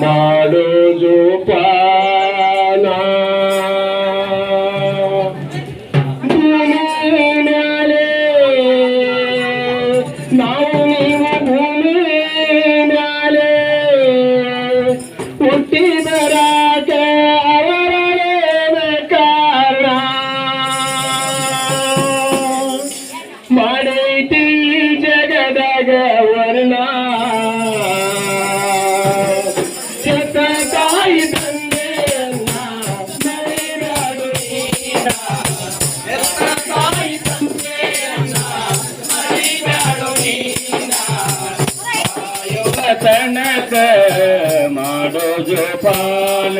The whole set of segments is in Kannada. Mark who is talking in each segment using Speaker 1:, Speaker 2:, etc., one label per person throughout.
Speaker 1: ಮಾಡೋ ಜೋಪಾನ ಭೂಮಿ ಮ್ಯಾಲೆ ನಾವು ನೀವು ಭೂಮಿ ಮ್ಯಾಲೆ ಹುಟ್ಟಿ ಬರಾಕ ಅವರೇ ಕಾರಣ ಮಾಡೈತಿ ಜಗದಾಗ ವರ್ಣ ಜೋಪಾನ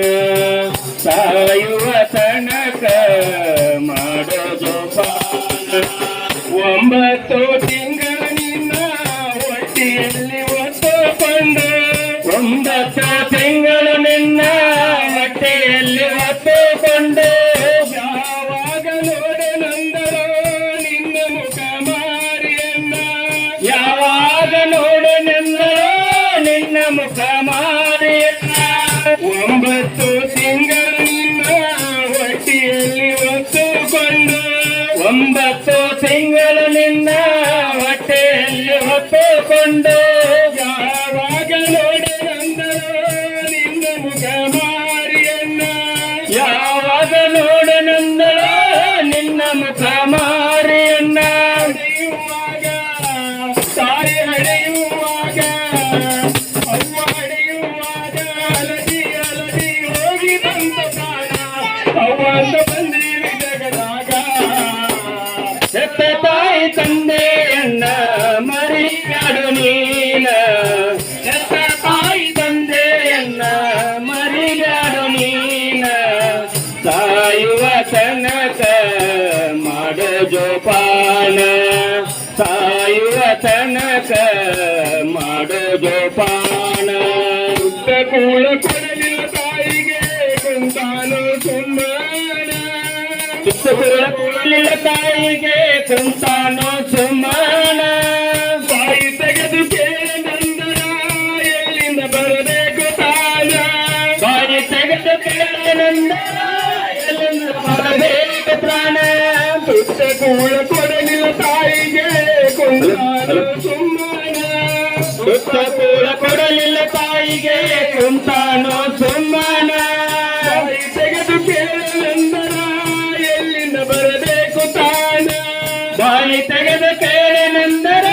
Speaker 1: ಸಾಯುವ ತನಕ ಅವ್ವ ಅಂತ ಬಂದೀವಿ ಜಗದಾಗ ಹೆತ್ತ ತಾಯಿ ತಂದೆಯನ್ನ ಮರಿಯಾಡು ನೀನ. ಹೆತ್ತ ತಾಯಿ ತಂದೆಯನ್ನ ಮರಿಯಾಡು ನೀನ. ಸಾಯುವ ತನಕ ಮಾಡೋ ಜೋಪಾನ. ಸಾಯುವ ತನಕ ಮಾಡೋ ಜೋಪಾನ. ಕೂಳ ಸುಮ್ಮನ ಉದ್ದ ಕೂಳ ಕೊಡಲಿಲ್ಲ ತಾಯಿಗೆ ಕುಂತಾನು ಸುಮ್ಮನ ತಾಯಿ ತೆಗೆದು ಕೇಳನಂದರ ಎಲ್ಲಿಂದ ಬರಬೇಕು ತಾನ ಬಾಯಿ ತೆಗೆದು ಕೇಳನಂದರ ಎಲ್ಲಿಂದ ಬರಬೇಕು ಪ್ರಾಣ ಪುಟ್ಟ ಕೂಳ ಕೊಡಲಿಲ್ಲ ತಾಯಿಗೆ ಕುಂತಾನು ಸುಮ್ಮನ ಪುಟ್ಟ ಕೂಳ ಕೊಡಲಿಲ್ಲ ತಾಯಿಗೆ ಕುಂತಾನು ಬಾಯಿ ತೆಗೆದು ನಂದರ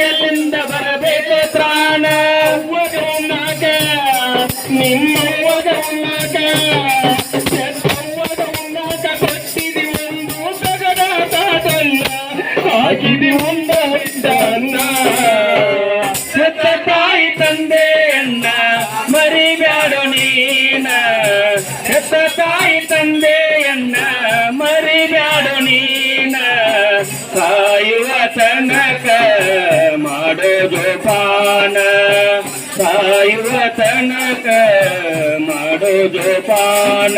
Speaker 1: ಎಲ್ಲಿಂದ ಬರಬೇಕು ಪ್ರಾಣ? ಅವ್ವಗವನ್ನಾಗ ನಿಮ್ಮ ಎದ್ದವ್ವಗವನ್ನಾಗ ಕೊಟ್ಟಿದಿ ಒಂದು ತಾತನ್ನ ಹಾಕಿದಿ ಒಂದ ಸಾಯುವ ತನಕ ಮಾಡೋ ಜೋಪಾನ ಸಾಯುವ ತನಕ ಮಾಡೋ ಜೋಪಾನ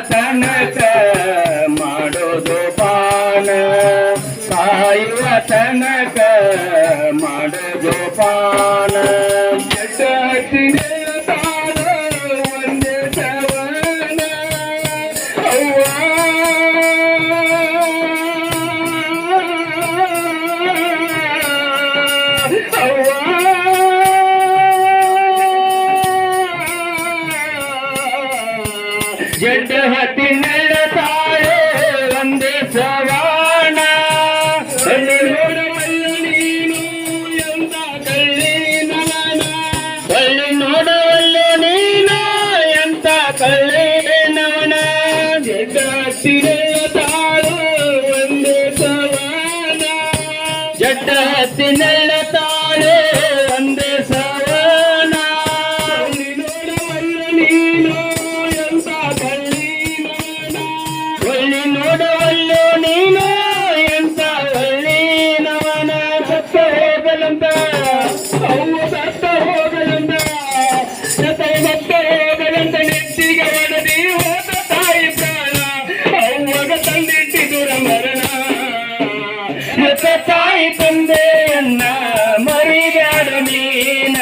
Speaker 1: தன எட்டு ஹத்தி நல்ல தாழே வந்து சகா ಮತ್ತ ತಾಯಿ ತಂದೆಯನ್ನ ಮರಿಬೇಡ ನೀನ.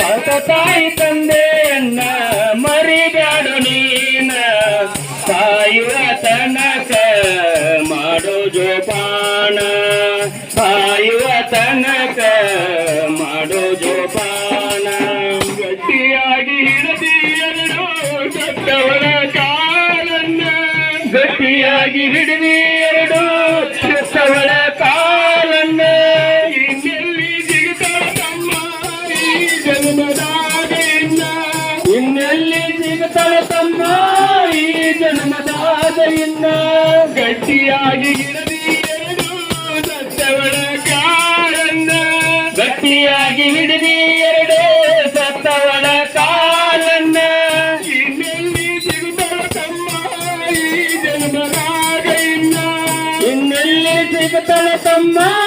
Speaker 1: ಮತ್ತ ತಾಯಿ ತಂದೆಯನ್ನ ಮರಿಬೇಡ ನೀನ. ಸಾಯುವ ತನಕ ಮಾಡೋ ಜೋಪಾನ ಗಟ್ಟಿಯಾಗಿ ಹಿಡಿದಿ ಎರಡು ಸತ್ತವಳ ಕಾಲನ್ನ. ಇನ್ನೆಲ್ಲಿ ಸಿಗುತ್ತಾಳ ತಮ್ಮ ಈ ಜನ್ಮದಾಗ ಇನ್ನ ಇನ್ನೆಲ್ಲಿ ಸಿಗುತ್ತಾಳ ತಮ್ಮ ಈ ಜನ್ಮದಾದೆಯಿಂದ. ಗಟ್ಟಿಯಾಗಿ ಹಿಡಿದಿ my